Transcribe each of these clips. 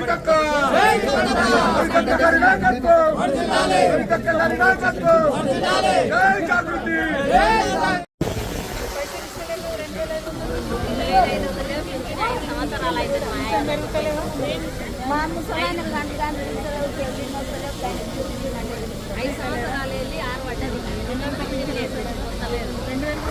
జై కవితక్క జై కవితక్క గారి నాయకత్వం కవితక్క గారి నాయకత్వం రెండు వేల ఐదు సంవత్సరాలు వెళ్ళి ఆరు రెండు వేలు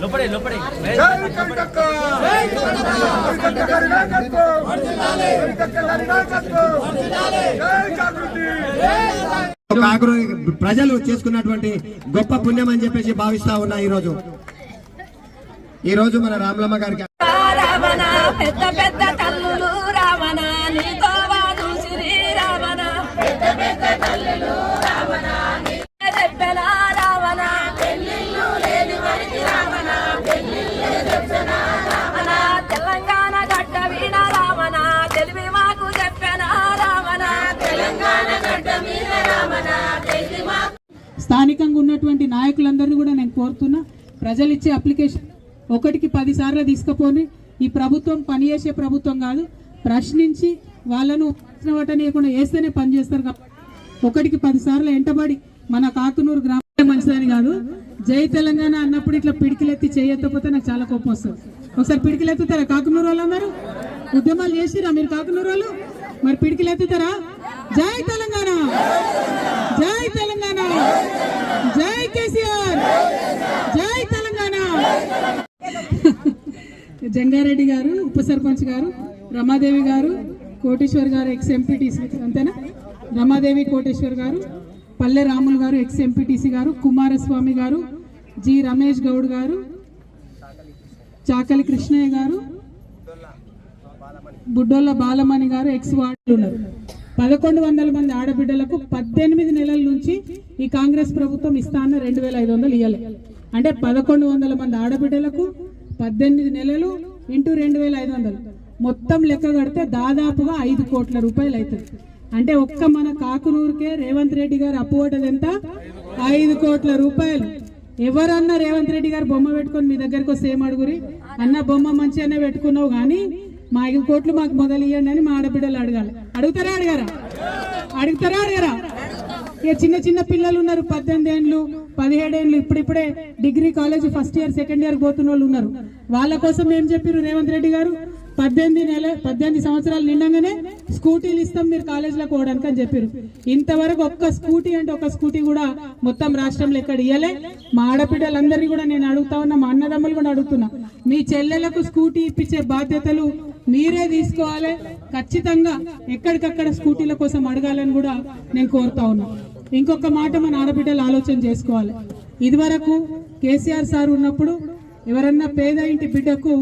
లోపడే లోపడే జై కవితక్క కవితక్క గారి నాయకత్వం కవితక్క గారి నాయకత్వం జై ప్రజలు చేసుకున్నటువంటి గొప్ప పుణ్యం అని చెప్పేసి భావిస్తా ఉన్నా ఈ రోజు ఈ రోజు మన రామలమ్మ గారికి రావణ పెద్ద పెద్ద తల్లులు రావణ నీతో వాదు శ్రీరావణ. పెద్ద పెద్ద తల్లులు స్థానికంగా ఉన్నటువంటి నాయకులందరినీ కూడా నేను కోరుతున్నా ప్రజలు ఇచ్చే అప్లికేషన్ ఒకటికి పదిసార్లు తీసుకుపోని ఈ ప్రభుత్వం పనిచేసే ప్రభుత్వం కాదు ప్రశ్నించి వాళ్ళను వటనీయకుండా వేస్తేనే పని చేస్తారు కాబట్టి ఒకటికి పదిసార్లు ఎంటబడి మన కాకునూరు గ్రామం మంచిదని కాదు జై తెలంగాణ అన్నప్పుడు ఇట్లా పిడికిలెత్తి చేయకపోతే నాకు చాలా కోపం వస్తుంది. ఒకసారి పిడికిలెత్తుతారా కాకునూరు వాళ్ళు అన్నారు? ఉద్యమాలు చేసిరా మీరు కాకునూరు వాళ్ళు? మరి పిడికిలెత్తుతారా? జై తెలంగాణ. జై తెలంగాణ. జై కేసీఆర్. జై తెలంగాణ. జంగారెడ్డి గారు ఉప సర్పంచ్ గారు రమాదేవి గారు కోటేశ్వర్ గారు ఎక్స్ ఎంపీటీసీ అంతేనా? రమాదేవి కోటేశ్వర్ గారు పల్లె రాములు గారు ఎక్స్ ఎంపీటీసీ గారు కుమారస్వామి గారు జి రమేష్ గౌడ్ గారు చాకలి కృష్ణయ్య గారు బుడ్డోళ్ళ బాలమణి గారు ఎక్స్ వార్డులు ఉన్నారు. పదకొండు వందల మంది ఆడబిడ్డలకు పద్దెనిమిది నెలల నుంచి ఈ కాంగ్రెస్ ప్రభుత్వం ఇస్తాన్న రెండు వేల ఐదు వందలు ఇవ్వాలి అంటే పదకొండు వందల మంది ఆడబిడ్డలకు పద్దెనిమిది నెలలు ఇంటూ రెండు వేల ఐదు వందలు. మొత్తం లెక్క కడితే దాదాపుగా ఐదు కోట్ల రూపాయలు అవుతుంది అంటే ఒక్క మన కాకునూరుకే రేవంత్ రెడ్డి గారు అప్పు పడ్డది ఎంత? ఐదు కోట్ల రూపాయలు. ఎవరన్నా రేవంత్ రెడ్డి గారు బొమ్మ పెట్టుకొని మీ దగ్గరకు వస్తే ఏమడుగురి? అడుగురి అన్న బొమ్మ మంచిగానే పెట్టుకున్నావు కానీ మా ఐదు కోట్లు మాకు మొదలు ఇవ్వండి అని మా ఆడబిడ్డలు అడగాలి. అడుగుతారా అడగారా? అడుగుతారా అడగరా? ఇక చిన్న చిన్న పిల్లలు ఉన్నారు పద్దెనిమిది ఏళ్ళు పదిహేడు ఇప్పుడిప్పుడే degree college first year second year పోతున్న వాళ్ళు ఉన్నారు. వాళ్ళ కోసం ఏం చెప్పారు రేవంత్ రెడ్డి గారు? పద్దెనిమిది నెల పద్దెనిమిది సంవత్సరాలు నిండంగానే స్కూటీలు ఇస్తాం మీరు కాలేజీలో పోవడానికి అని చెప్పారు ఇంతవరకు ఒక్క స్కూటీ అంటే ఒక స్కూటీ కూడా మొత్తం రాష్ట్రంలో ఎక్కడ ఇయ్యలే. మా ఆడపిల్లలందరినీ కూడా నేను అడుగుతా ఉన్నా మా అన్నదమ్ములు కూడా అడుగుతున్నా. మీ చెల్లెలకు స్కూటీ ఇప్పించే బాధ్యతలు మీరే తీసుకోవాలి. ఖచ్చితంగా ఎక్కడికక్కడ స్కూటీల కోసం అడగాలని కూడా నేను కోరుతా ఉన్నా. ఇంకొక మాట మన ఆడబిడ్డలు ఆలోచన చేసుకోవాలి. ఇదివరకు కేసీఆర్ సార్ ఉన్నప్పుడు ఎవరన్నా పేద ఇంటి బిడ్డకు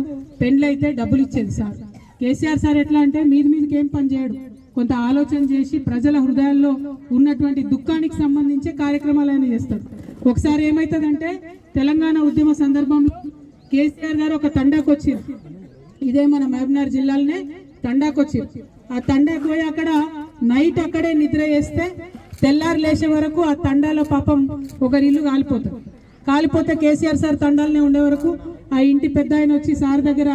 పెండ్లైతే డబ్బులు ఇచ్చేది సార్. కేసీఆర్ సార్ ఎట్లా అంటే మీది మీదకి ఏం పని చేయడు. కొంత ఆలోచన చేసి ప్రజల హృదయాల్లో ఉన్నటువంటి దుఃఖానికి సంబంధించే కార్యక్రమాలు చేస్తారు ఒకసారి ఏమవుతుందంటే తెలంగాణ ఉద్యమ సందర్భంలో కేసీఆర్ గారు ఒక తండకు వచ్చింది ఇదే మన మహబూబ్నగర్ జిల్లాలోనే తండాకు వచ్చి ఆ తండాకు పోయి అక్కడ నైట్ అక్కడే నిద్ర చేస్తే తెల్లారు లేచే వరకు ఆ తండాలో పాపం ఒకరి ఇల్లు కాలిపోతుంది. కాలిపోతే కేసీఆర్ సార్ తండాలనే ఉండే వరకు ఆ ఇంటి పెద్ద ఆయన వచ్చి సార్ దగ్గర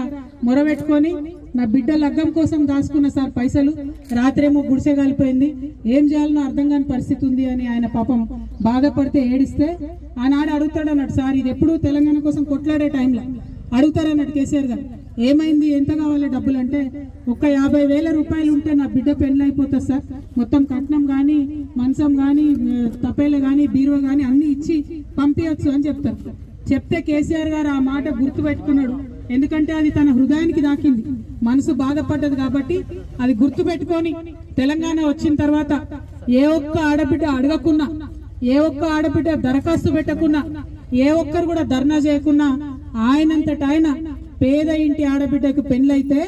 మొరబెట్టుకొని నా బిడ్డ లగ్గం కోసం దాచుకున్న సార్ పైసలు రాత్రేమో గుడిసె కాలిపోయింది ఏం చేయాలనో అర్థం కాని పరిస్థితి ఉంది అని ఆయన పాపం బాధపడితే ఏడిస్తే ఆనాడు అడుగుతాడు అన్నాడు సార్ ఇది ఎప్పుడు తెలంగాణ కోసం కొట్లాడే టైంలో. అడుగుతారన్నాడు కేసీఆర్ గారు. ఏమైంది? ఎంత కావాలి డబ్బులు అంటే ఒక యాభై వేల రూపాయలు ఉంటే నా బిడ్డ పెళ్ళి అయిపోతుంది సార్. మొత్తం కట్నం కానీ మంచం కానీ తపేలు కానీ బీరువా కానీ అన్ని ఇచ్చి పంపించచ్చు అని చెప్తారు చెప్తే కేసీఆర్ గారు ఆ మాట గుర్తు పెట్టుకున్నాడు ఎందుకంటే అది తన హృదయానికి దాకింది. మనసు బాధపడ్డది కాబట్టి అది గుర్తు పెట్టుకొని తెలంగాణ వచ్చిన తర్వాత ఏ ఒక్క ఆడబిడ్డ అడగకున్నా ఏ ఒక్క ఆడబిడ్డ దరఖాస్తు పెట్టకున్నా ఏ ఒక్కరు కూడా ధర్నా చేయకున్నా ఆయనంతట ఆయన పేద ఇంటి ఆడబిడ్డకు పెళ్ళైతే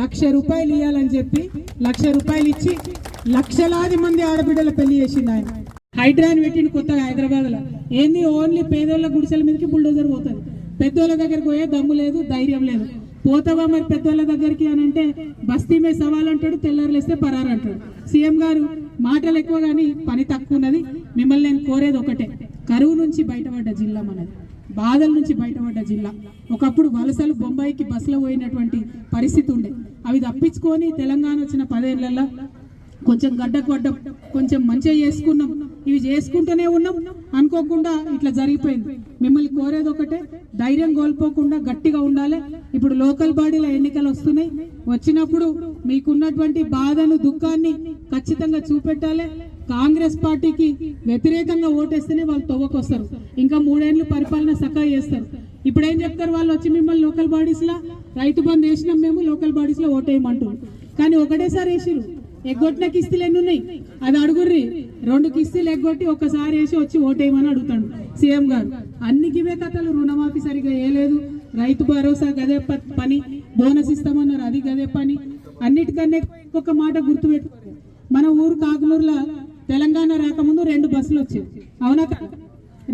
లక్ష రూపాయలు ఇవ్వాలని చెప్పి లక్ష రూపాయలు ఇచ్చి లక్షలాది మంది ఆడబిడ్డల పెళ్ళి చేసింది ఆయన. హైడ్రాన్ పెట్టిండు కొత్తగా హైదరాబాద్లో ఏంది ఓన్లీ పేదోళ్ళ గుడిసెల మీదకి బుల్డోజర్ పోతుంది. పెద్దోళ్ళ దగ్గరికి పోయే దమ్ము లేదు ధైర్యం లేదు. పోతావా మరి పెద్దోళ్ళ దగ్గరికి అని అంటే బస్తీ మీద సవాల్ అంటాడు తెల్లారులేస్తే పరారు అంటాడు. సీఎం గారు మాటలు ఎక్కువ కానీ పని తక్కువ ఉన్నది. మిమ్మల్ని నేను కోరేది ఒకటే కరువు నుంచి బయటపడ్డ జిల్లా మనది. బాధల నుంచి బయటపడ్డ జిల్లా. ఒకప్పుడు వలసలు బొంబాయికి బస్సులో పోయినటువంటి పరిస్థితి ఉండే. అవి తప్పించుకొని తెలంగాణ వచ్చిన పదేళ్ళలో కొంచెం గడ్డకు గడ్డ కొంచెం మంచిగా చేసుకున్నాం. ఇవి చేసుకుంటూనే ఉన్నాం. అనుకోకుండా ఇట్లా జరిగిపోయింది. మిమ్మల్ని కోరేది ఒకటే ధైర్యం కోల్పోకుండా గట్టిగా ఉండాలి. ఇప్పుడు లోకల్ బాడీల ఎన్నికలు వస్తున్నాయి. వచ్చినప్పుడు మీకున్నటువంటి బాధను దుఃఖాన్ని ఖచ్చితంగా చూపెట్టాలి. కాంగ్రెస్ పార్టీకి వ్యతిరేకంగా ఓటేస్తేనే వాళ్ళు తవ్వకొస్తారు. ఇంకా మూడేళ్ళు పరిపాలన సఖా చేస్తారు. ఇప్పుడు ఏం చెప్తారు వాళ్ళు? వచ్చి మిమ్మల్ని లోకల్ బాడీస్లో రైతు బంధు వేసినాం మేము లోకల్ బాడీస్లో ఓటేయమంటున్నాం కానీ ఒకటేసారి వేసిరు ఎగ్గొట్టిన కిస్తీలు ఎన్ని ఉన్నాయి? అది అడుగుర్రి. రెండు కిస్తీలు ఎగ్గొట్టి ఒక్కసారి వేసి వచ్చి ఓటేయమని అడుగుతాడు సీఎం గారు. అన్ని గివే కథలు రుణమాఫీ సరిగా వేయలేదు రైతు భరోసా గదే పని. బోనస్ ఇస్తామన్నారు. అది గదే పని. అన్నిటికన్నా ఒక్కొక్క మాట గుర్తుపెట్టు. మన ఊరు కాకునూరులో తెలంగాణ రాకముందు రెండు బస్సులు వచ్చాయి అవునా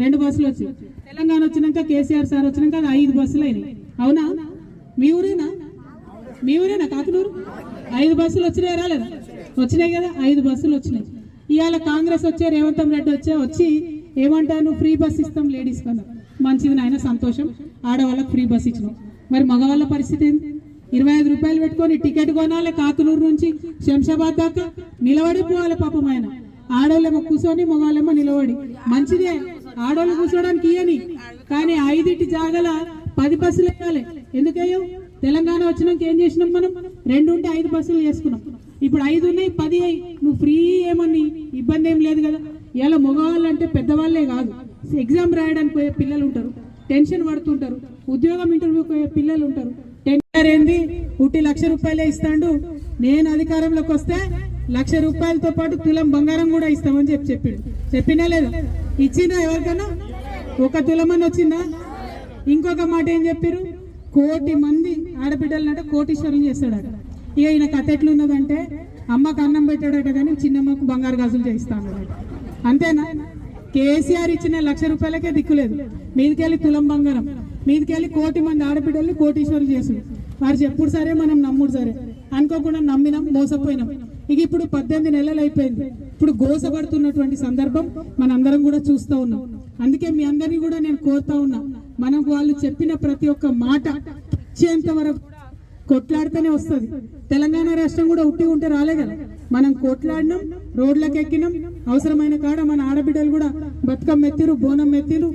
రెండు బస్సులు వచ్చాయి తెలంగాణ వచ్చినాక కేసీఆర్ సార్ వచ్చినాక అది ఐదు బస్సులు అయినాయి. అవునా? మీ ఊరేనా? మీ ఊరేనా? కాకునూరు? ఐదు బస్సులు వచ్చినాయి? రాలేదా? వచ్చినాయి కదా ఐదు బస్సులు వచ్చినాయి. ఇవాళ కాంగ్రెస్ వచ్చే రేవంత్ రెడ్డి వచ్చే వచ్చి ఏమంటాను ఫ్రీ బస్ ఇస్తాం లేడీస్ కన్నా మంచిది నాయన సంతోషం. ఆడవాళ్ళకి ఫ్రీ బస్ ఇచ్చినాం. మరి మగవాళ్ళ పరిస్థితి ఏంటి ఇరవై ఐదు రూపాయలు పెట్టుకొని టికెట్ కొనాలి కాకునూరు నుంచి శంషాబాద్ దాకా? నిలబడి పోవాలి పాపం ఆయన. ఆడవాళ్ళేమో కూర్చొని మగవాళ్ళేమో నిలబడి. మంచిదే. ఆడవాళ్ళు కూర్చోడానికి ఇయని కానీ ఐదింటి జాగల పది బస్సులు వేయాలి ఎందుకయ్యో? తెలంగాణ వచ్చినాక ఏం చేసినాం మనం? రెండు ఉంటే ఐదు బస్సులు చేసుకున్నాం. ఇప్పుడు ఐదు ఉన్నాయి పది అయ్యి. నువ్వు ఫ్రీ ఏమని? ఇబ్బంది ఏం లేదు కదా. ఇలా మగవాళ్ళు అంటే పెద్దవాళ్ళే కాదు. ఎగ్జామ్ రాయడానికి పోయే పిల్లలు ఉంటారు. టెన్షన్ పడుతుంటారు. ఉద్యోగం ఇంటర్వ్యూకి పోయే పిల్లలు ఉంటారు. టెన్షన్ ఏంది? ఉట్టి లక్ష రూపాయలే ఇస్తాడు. నేను అధికారంలోకి వస్తే లక్ష రూపాయలతో పాటు తులం బంగారం కూడా ఇస్తామని చెప్పి చెప్పిండు. చెప్పినా లేదా? ఇచ్చినా ఎవరికైనా ఒక తులమని వచ్చిందా? ఇంకొక మాట ఏం చెప్పారు కోటి మంది ఆడబిడ్డలనంట కోటీశ్వరం అక్కడ ఇక ఈయన కథ ఎట్లున్నదంటే అమ్మకు అన్నం పెట్టాడట కానీ చిన్నమ్మకు బంగారు గాజులు చేయిస్తాను అంతేనా? కేసీఆర్ ఇచ్చిన లక్ష రూపాయలకే దిక్కులేదు మీదికెళ్ళి తులం బంగారం మీదికెళ్ళి కోటి మంది ఆడబిడ్డల్ని కోటీశ్వరులు చేసుడు వారు చెప్పుడు సరే మనం నమ్ముడు సరే. అనుకోకుండా నమ్మినాం మోసపోయినాం. ఇక ఇప్పుడు పద్దెనిమిది నెలలు అయిపోయింది. ఇప్పుడు గోసపడుతున్నటువంటి సందర్భం మనందరం కూడా చూస్తూ ఉన్నాం. అందుకే మీ అందరినీ కూడా నేను కోరుతా ఉన్నా. మనం వాళ్ళు చెప్పిన ప్రతి ఒక్క మాట ఇచ్చేంత వరకు కొట్లాడితేనే వస్తుంది. తెలంగాణ రాష్ట్రం కూడా ఉట్టి ఉంటే రాలే కదా. మనం కొట్లాడినాం రోడ్లకు ఎక్కినాం అవసరమైన కాడ మన ఆడబిడ్డలు కూడా బతుకమ్మ ఎత్తిరు బోనం ఎత్తిరు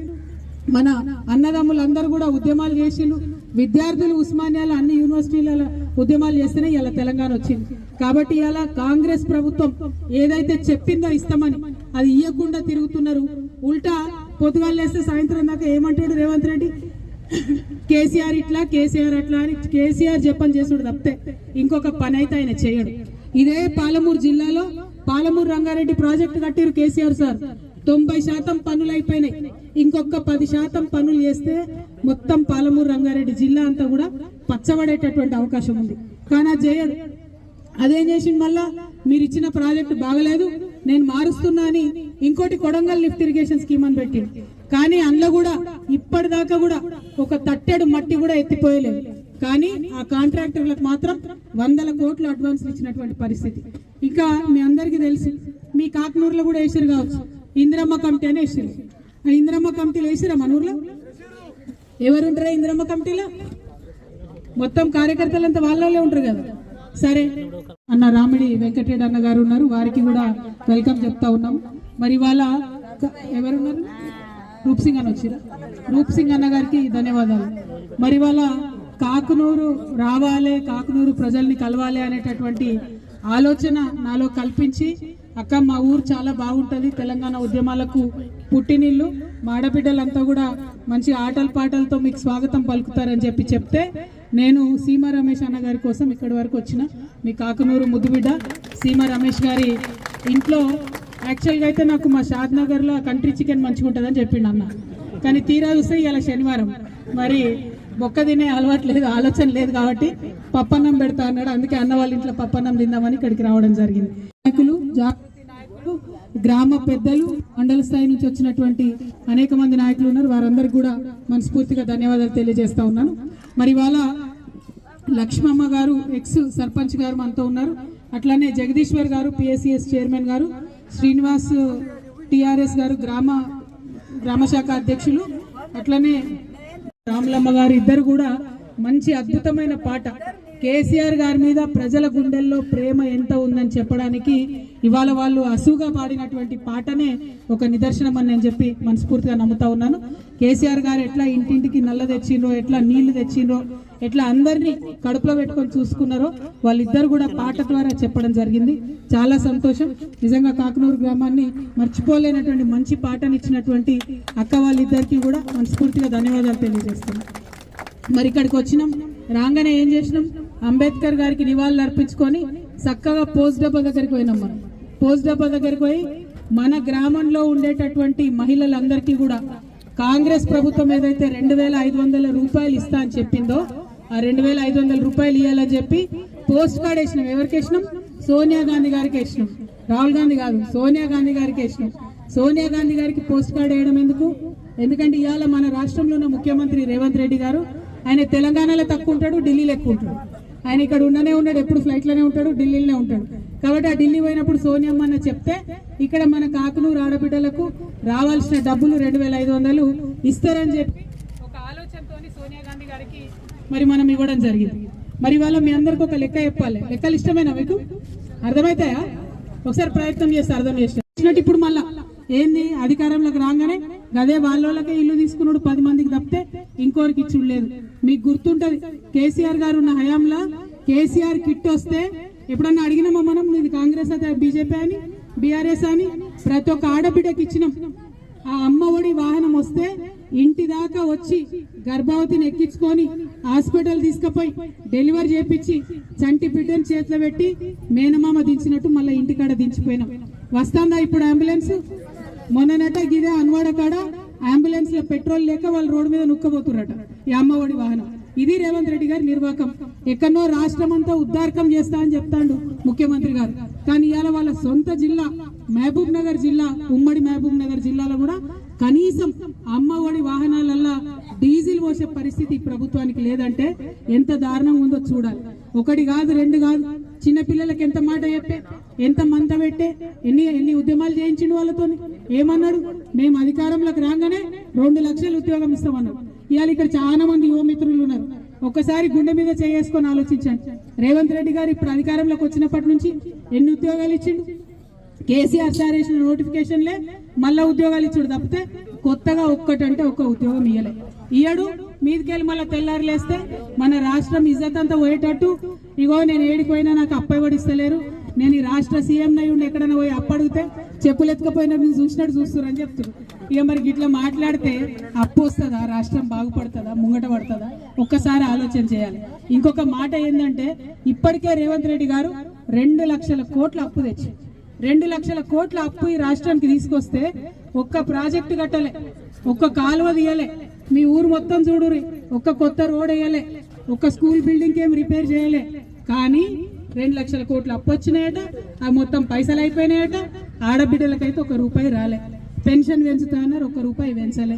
మన అన్నదమ్ములందరూ కూడా ఉద్యమాలు చేసిండ్రు. విద్యార్థులు ఉస్మానియాల అన్ని యూనివర్సిటీల ఉద్యమాలు చేస్తేనే ఇలా తెలంగాణ వచ్చింది. కాబట్టి ఇలా కాంగ్రెస్ ప్రభుత్వం ఏదైతే చెప్పిందో ఇస్తామని అది ఇవ్వకుండా తిరుగుతున్నారు. ఉల్టా పొద్దుగాలు లేస్తే సాయంత్రం దాకా ఏమంటాడు రేవంత్ రెడ్డి? కేసీఆర్ ఇట్లా కేసీఆర్ అట్లా అని కేసీఆర్ చెప్పని చేసుడు తప్పితే ఇంకొక పని అయితే ఆయన చేయడు. ఇదే పాలమూరు జిల్లాలో పాలమూరు రంగారెడ్డి ప్రాజెక్టు కట్టిరు కేసీఆర్ సార్. తొంభై శాతం పనులు అయిపోయినాయి. ఇంకొక పది శాతం పనులు చేస్తే మొత్తం పాలమూరు రంగారెడ్డి జిల్లా అంతా కూడా పచ్చబడేటటువంటి అవకాశం ఉంది. కానీ అది చేయడు. అదేం చేసిండు మళ్ళా? మీరు ఇచ్చిన ప్రాజెక్టు బాగలేదు. నేను మారుస్తున్నా అని ఇంకోటి కొడంగల్ లిఫ్ట్ ఇరిగేషన్ స్కీమ్ అని పెట్టింది కానీ అందులో కూడా ఇప్పటిదాకా కూడా ఒక తట్టెడు మట్టి కూడా ఎత్తిపోయలేదు. కానీ ఆ కాంట్రాక్టర్లకు మాత్రం వందల కోట్లు అడ్వాన్స్ ఇచ్చినటువంటి పరిస్థితి. ఇంకా మీ అందరికీ తెలుసు మీ కాకినూరులో కూడా వేసారు కావచ్చు. ఇందిరమ్మ కమిటీ అని వేసారు. ఆ ఇందిరమ్మ కమిటీలో వేసారా మన ఊర్లో? ఎవరుంటారా ఇందిరమ్మ కమిటీలో? మొత్తం కార్యకర్తలంతా వాళ్ళే ఉంటారు కదా. సరే అన్న రామిడి వెంకటరెడ్డి అన్న గారు ఉన్నారు. వారికి కూడా వెల్కమ్ చెప్తా ఉన్నాం. మరి వాళ్ళ ఎవరున్నారు? రూప్ సింగ్ అని వచ్చిరా రూప్ సింగ్ అన్న గారికి ధన్యవాదాలు. మరి వాళ్ళ కాకునూరు రావాలి కాకునూరు ప్రజల్ని కలవాలి అనేటటువంటి ఆలోచన నాలో కల్పించి అక్క మా ఊరు చాలా బాగుంటుంది. తెలంగాణ ఉద్యమాలకు పుట్టినిల్లు. మా ఆడబిడ్డలంతా కూడా మంచి ఆటల పాటలతో మీకు స్వాగతం పలుకుతారని చెప్పి చెప్తే నేను సీమ రమేష్ అన్న గారి కోసం ఇక్కడి వరకు వచ్చిన మీ కాకనూరు ముద్దుబిడ్డ సీమ రమేష్ గారి ఇంట్లో. యాక్చువల్గా అయితే నాకు మా షాద్ నగర్లో కంట్రీ చికెన్ మంచిగా ఉంటుందని చెప్పిండు అన్న. కానీ తీరా చూస్తే ఇలా శనివారం. మరి బొక్క తినే అలవాటు లేదు ఆలోచన లేదు కాబట్టి పప్పన్నం పెడతా అన్నాడు. అందుకే అన్న వాళ్ళ ఇంట్లో పప్పన్నం తిందామని ఇక్కడికి రావడం జరిగింది. నాయకులు నాయకులు గ్రామ పెద్దలు మండల స్థాయి నుంచి వచ్చినటువంటి అనేక మంది నాయకులు ఉన్నారు. వారందరికీ కూడా మనస్ఫూర్తిగా ధన్యవాదాలు తెలియజేస్తా ఉన్నాను. మరి ఇవాళ లక్ష్మమ్మ గారు ఎక్స్ సర్పంచ్ గారు మనతో ఉన్నారు. అట్లానే జగదీశ్వర్ గారు పిఎస్సిఎస్ చైర్మన్ గారు శ్రీనివాస్ టిఆర్ఎస్ గారు గ్రామ గ్రామ శాఖ అధ్యక్షులు అట్లనే రాములమ్మ గారు ఇద్దరు కూడా మంచి అద్భుతమైన పాట. కేసీఆర్ గారి మీద ప్రజల గుండెల్లో ప్రేమ ఎంత ఉందని చెప్పడానికి ఇవాళ వాళ్ళు అసుగా పాడినటువంటి పాటనే ఒక నిదర్శనం అని నేను చెప్పి మనస్ఫూర్తిగా నమ్ముతా ఉన్నాను. కేసీఆర్ గారు ఎట్లా ఇంటింటికి నల్ల తెచ్చిండ్రో ఎట్లా నీళ్ళు తెచ్చిండ్రో ఎట్లా అందరినీ కడుపులో పెట్టుకొని చూసుకున్నారో వాళ్ళిద్దరు కూడా పాట ద్వారా చెప్పడం జరిగింది. చాలా సంతోషం. నిజంగా కాకనూరు గ్రామాన్ని మర్చిపోలేనటువంటి మంచి పాటనిచ్చినటువంటి అక్క వాళ్ళిద్దరికీ కూడా మనస్ఫూర్తిగా ధన్యవాదాలు తెలియజేస్తున్నాం. మరి ఇక్కడికి వచ్చినాం. రాగానే ఏం చేసినాం? అంబేద్కర్ గారికి నివాళులు అర్పించుకొని చక్కగా పోస్ట్ డబ్బా దగ్గరికి పోయినాం మనం. పోస్ట్ డబ్బా దగ్గరికి పోయి మన గ్రామంలో ఉండేటటువంటి మహిళలందరికీ కూడా కాంగ్రెస్ ప్రభుత్వం ఏదైతే రెండు వేల ఐదు వందల రూపాయలు ఇస్తా అని చెప్పిందో ఆ రెండు వేల ఐదు వందల రూపాయలు ఇవ్వాలని చెప్పి పోస్ట్ కార్డ్ వేసినాం. ఎవరికి వేసినాం? సోనియా గాంధీ గారికి వేసినాం. రాహుల్ గాంధీ కాదు సోనియా గాంధీ గారికి వేసినాం. సోనియా గాంధీ గారికి పోస్ట్ కార్డ్ వేయడం ఎందుకు? ఎందుకంటే ఇవాళ మన రాష్ట్రంలో ఉన్న ముఖ్యమంత్రి రేవంత్ రెడ్డి గారు ఆయన తెలంగాణలో తక్కువ ఉంటాడు ఢిల్లీలో ఎక్కువ ఉంటాడు. ఆయన ఇక్కడ ఉండనే ఉన్నాడు ఎప్పుడు ఫ్లైట్లోనే ఉంటాడు ఢిల్లీలోనే ఉంటాడు. కాబట్టి ఆ ఢిల్లీ పోయినప్పుడు సోనియమ్మ అన్న చెప్తే ఇక్కడ మన కాకునూరు ఆడబిడ్డలకు రావాల్సిన డబ్బులు రెండు వేల ఐదు వందలు ఇస్తారని చెప్పి ఒక ఆలోచనతో సోనియా గాంధీ గారికి మరి మనం ఇవ్వడం జరిగింది. మరి వాళ్ళ మీ అందరికి ఒక లెక్క చెప్పాలి. లెక్కలు ఇష్టమేనా మీకు? అర్థమవుతాయా ఒకసారి ప్రయత్నం చేస్తే అర్థం చేసినట్టు ఇప్పుడు మళ్ళా ఏంది? అధికారంలోకి రాగానే గదే వాళ్ళకే ఇల్లు తీసుకున్నాడు పది మందికి తప్పితే ఇంకోరికి ఇచ్చుడు లేదు. మీకు గుర్తుంటది కేసీఆర్ గారు ఉన్న హయాంలో కేసీఆర్ కిట్ వస్తే ఎప్పుడన్నా అడిగినామా మనం? ఇది కాంగ్రెస్ అయితే బీజేపీ అని? బీఆర్ఎస్ అని? ప్రతి ఒక్క ఆడబిడ్డకి ఇచ్చినాం. ఆ అమ్మ ఒడి వాహనం వస్తే ఇంటి దాకా వచ్చి గర్భవతిని ఎక్కించుకొని హాస్పిటల్ తీసుకుపోయి డెలివరీ చేపించి చంటి బిడ్డను చేతిలో పెట్టి మేనమామ దించినట్టు మళ్ళీ ఇంటికాడ దించిపోయినాం. వస్తుందా ఇప్పుడు అంబులెన్స్? మొన్ననట గిదే అన్వాడ కాడ అంబులెన్స్లో పెట్రోల్ లేక వాళ్ళు రోడ్డు మీద నుక్కబోతుర్రట ఈ అమ్మఒడి వాహనం. ఇది రేవంత్ రెడ్డి గారి నిర్వాకం. ఎక్కడో రాష్ట్రం అంతా ఉద్దారకం చేస్తా అని చెప్తాడు ముఖ్యమంత్రి గారు. కానీ ఇవాళ వాళ్ళ సొంత జిల్లా మహబూబ్ నగర్ జిల్లా ఉమ్మడి మహబూబ్ నగర్ జిల్లాలో కూడా కనీసం అమ్మ ఒడి వాహనాలల్లో డీజిల్ పోసే పరిస్థితి ప్రభుత్వానికి లేదంటే ఎంత దారుణంగా ఉందో చూడాలి. ఒకటి కాదు రెండు కాదు చిన్నపిల్లలకి ఎంత మాట చెప్పే ఎంత మంత పెట్టే ఎన్ని ఎన్ని ఉద్యమాలు చేయించిండు వాళ్ళతో ఏమన్నాడు? మేము అధికారంలోకి రాగానే రెండు లక్షలు ఉద్యోగం ఇస్తామన్నాడు ఇవాళ ఇక్కడ చాలా మంది యువ మిత్రులు ఉన్నారు. ఒక్కసారి గుండె మీద చేసుకొని ఆలోచించండి. రేవంత్ రెడ్డి గారు ఇప్పుడు అధికారంలోకి వచ్చినప్పటి నుంచి ఎన్ని ఉద్యోగాలు ఇచ్చిండు? కేసీఆర్ సార్ వేసిన నోటిఫికేషన్లే మళ్ళా ఉద్యోగాలు ఇచ్చాడు తప్పితే కొత్తగా ఒక్కటంటే ఒక్క ఉద్యోగం ఇయ్యలే. ఇయ్యడు మీదికెళ్ళి మళ్ళీ తెల్లారులేస్తే మన రాష్ట్రం ఇజ్జత్ అంతా పోయేటట్టు ఇగో నేను ఏడిపోయినా నాకు అప్పయ్య కూడా ఇస్తలేరు నేను ఈ రాష్ట్ర సీఎం అయి ఉండి ఎక్కడైనా పోయి అప్పడిగితే చెప్పులు ఎత్తుకపోయినా నేను చూసినట్టు చూస్తున్నారు అని చెప్తున్నారు. ఇక మరి ఇట్లా మాట్లాడితే అప్పు వస్తుందా? రాష్ట్రం బాగుపడుతుందా? ముంగట పడుతుందా? ఒక్కసారి ఆలోచన చేయాలి. ఇంకొక మాట ఏంటంటే ఇప్పటికే రేవంత్ రెడ్డి గారు రెండు లక్షల కోట్ల అప్పు తెచ్చి రెండు లక్షల కోట్ల అప్పు ఈ రాష్ట్రానికి తీసుకొస్తే ఒక్క ప్రాజెక్టు కట్టలే ఒక్క కాలువ తీయలే. మీ ఊరు మొత్తం చూడురి ఒక్క కొత్త రోడ్ వేయలే. ఒక్క స్కూల్ బిల్డింగ్ ఏం రిపేర్ చేయలే. కానీ రెండు లక్షల కోట్లు అప్పు వచ్చినాయట ఆ మొత్తం పైసలు అయిపోయినాయట ఆడబిడ్డలకైతే ఒక రూపాయి రాలే. పెన్షన్ పెంచుతా అన్నారు ఒక్క రూపాయి పెంచలే.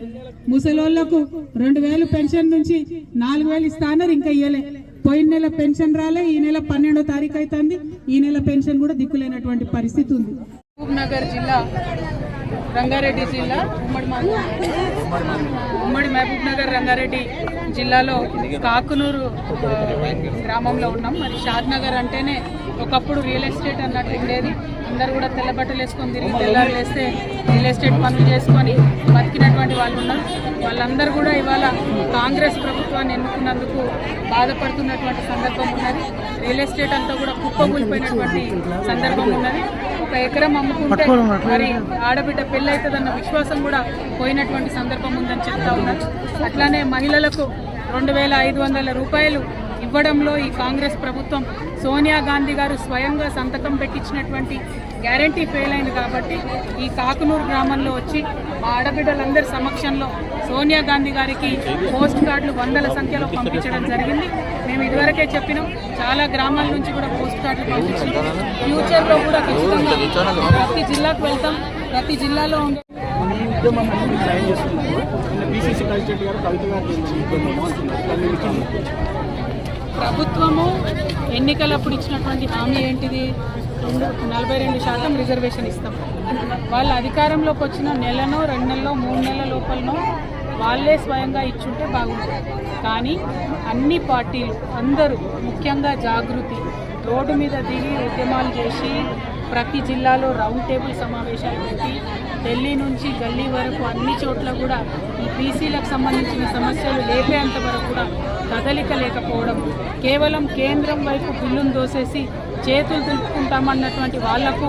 ముసలోళ్ళకు రెండు వేలు పెన్షన్ నుంచి నాలుగు వేలు ఇస్తా అన్నారు ఇంకా ఇయ్యలే. పోయిన నెల పెన్షన్ రాలే ఈ నెల పన్నెండో తారీఖు అవుతుంది ఈ నెల పెన్షన్ కూడా దిక్కులేనటువంటి పరిస్థితి ఉంది. మహబూబ్ నగర్ జిల్లా రంగారెడ్డి జిల్లా ఉమ్మడి ఉమ్మడి మహబూబ్ నగర్ రంగారెడ్డి జిల్లాలో కాకునూరు గ్రామంలో ఉన్నాం. మరి షాద్ నగర్ అంటేనే ఒకప్పుడు రియల్ ఎస్టేట్ అన్నట్టు ఉండేది. అందరు కూడా తెల్ల బట్టలు వేసుకొని తిరిగి తెల్లారు వేస్తే రియల్ ఎస్టేట్ పనులు చేసుకొని బతికినటువంటి వాళ్ళు ఉన్నారు వాళ్ళందరూ కూడా ఇవాళ కాంగ్రెస్ ప్రభుత్వాన్ని ఎన్నుకున్నందుకు బాధపడుతున్నటువంటి సందర్భం ఉన్నది. రియల్ ఎస్టేట్ అంతా కూడా కుప్పకూలిపోయినటువంటి సందర్భం ఉన్నది. ఒక ఎకరం అమ్ముకుంటే మరి ఆడబిడ్డ పెళ్ళి విశ్వాసం కూడా పోయినటువంటి సందర్భం ఉందని చెప్తా ఉన్నారు అట్లానే మహిళలకు రెండు వేల ఐదు వందల రూపాయలు ఇవ్వడంలో ఈ కాంగ్రెస్ ప్రభుత్వం సోనియా గాంధీ గారు స్వయంగా సంతకం పెట్టించినటువంటి గ్యారంటీ ఫెయిల్ అయింది కాబట్టి ఈ కాకునూరు గ్రామంలో వచ్చి మా ఆడబిడ్డలందరి సమక్షంలో సోనియా గాంధీ గారికి పోస్ట్ కార్డులు వందల సంఖ్యలో పంపించడం జరిగింది. మేము ఇదివరకే చెప్పినాం చాలా గ్రామాల నుంచి కూడా పోస్ట్ కార్డులు పంపించినాం. ఫ్యూచర్లో కూడా ఖచ్చితంగా ప్రతి జిల్లాకు వెళ్తాం ప్రతి జిల్లాలో ఉండే ఉద్యమం అనేది బీసీసీ ప్రెసిడెంట్ గారు కవిత గారు ప్రభుత్వము ఎన్నికలప్పుడు ఇచ్చినటువంటి హామీ ఏంటిది? రెండు నలభై రెండు శాతం రిజర్వేషన్ ఇస్తాం. వాళ్ళు అధికారంలోకి వచ్చిన నెలనో రెండు నెలలో మూడు నెలల లోపలనో వాళ్ళే స్వయంగా ఇచ్చుంటే బాగుంటుంది. కానీ అన్ని పార్టీలు అందరూ ముఖ్యంగా జాగృతి రోడ్డు మీద దిగి ఉద్యమాలు చేసి ప్రతి జిల్లాలో రౌండ్ టేబుల్ సమావేశాలు పెట్టి ఢిల్లీ నుంచి గల్లీ వరకు అన్ని చోట్ల కూడా ఈ బీసీలకు సంబంధించిన సమస్యలు లేపేంత వరకు కూడా కదలిక లేకపోవడం కేవలం కేంద్రం వైపు బిల్లును దోసేసి చేతులు దులుపుకుంటామన్నటువంటి వాళ్ళకు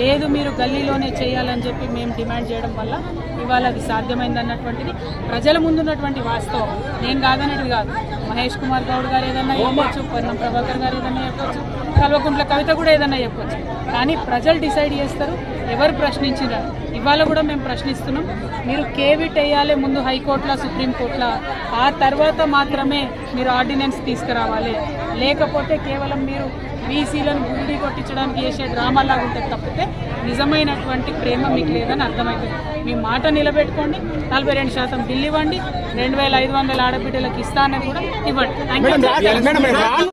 లేదు మీరు గల్లీలోనే చేయాలని చెప్పి మేము డిమాండ్ చేయడం వల్ల ఇవాళ అది సాధ్యమైంది అన్నటువంటిది ప్రజల ముందున్నటువంటి వాస్తవం. నేను కాదనేది కాదు. మహేష్ కుమార్ గౌడ్ గారు ఏదన్నా చెప్పొచ్చు పొన్నం ప్రభాకర్ గారు ఏదన్నా చెప్పొచ్చు. కల్వకుంట్ల కవిత కూడా ఏదన్నా చెప్పచ్చు. కానీ ప్రజలు డిసైడ్ చేస్తారు ఎవరు ప్రశ్నించినా ఇవాళ కూడా మేము ప్రశ్నిస్తున్నాం. మీరు కేవిట్ వేయాలి ముందు హైకోర్టులో సుప్రీంకోర్టులో. ఆ తర్వాత మాత్రమే మీరు ఆర్డినెన్స్ తీసుకురావాలి. లేకపోతే కేవలం మీరు బీసీలను గుండి కొట్టించడానికి చేసే డ్రామాలాగా ఉంటే తప్పితే నిజమైనటువంటి ప్రేమ మీకు లేదని అర్థమవుతుంది మీ మాట నిలబెట్టుకోండి. నలభై రెండు శాతం బిల్లు ఇవ్వండి. రెండు వేల ఐదు వందల ఆడబిడ్డలకు ఇస్తానని కూడా ఇవ్వండి.